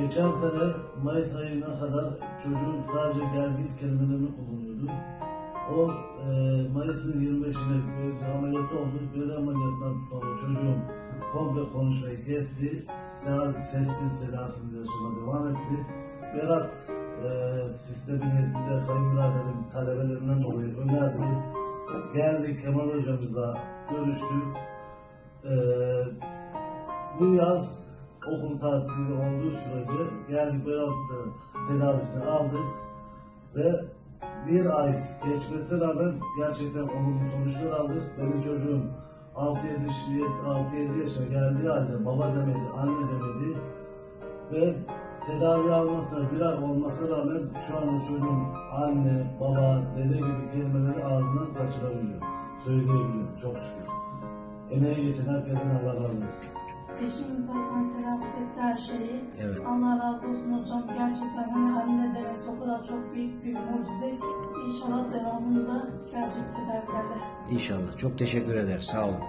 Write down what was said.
geçen sene Mayıs ayına kadar çocuğum sadece gel git kelimelerini kullanıyordu. O e, Mayıs'ın 25'inde göz ameliyatı oldu. Göz ameliyatından sonra çocuğum komple konuşmayı kesti. Saat sessiz sedasız yaşama devam etti. Berat e, sistemini bize kayınbiraderin talebelerinden dolayı önerdi. Geldik Kemal hocamızla görüştük. E, bu yaz okul tatili olduğu sürece geldik Berat'ta tedavisini aldık ve bir ay geçmesine rağmen gerçekten olumlu sonuçlar aldık. Benim çocuğum 6-7 yaşına geldiği halde baba demedi, anne demedi ve tedavi almasına bir ay olmasına rağmen şu anda çocuğum anne, baba, dede gibi kelimeleri ağzından kaçırabiliyor, söyleyebiliyor çok şükür. Emeği geçen herkesin Allah razı olsun. Eşim zaten etti her şeyi. Evet. Allah razı olsun hocam. Gerçekten hani anne demesi o kadar çok büyük bir mucize ki. İnşallah devamında gerçek tedavilerde. İnşallah. Çok teşekkür ederiz. Sağ olun.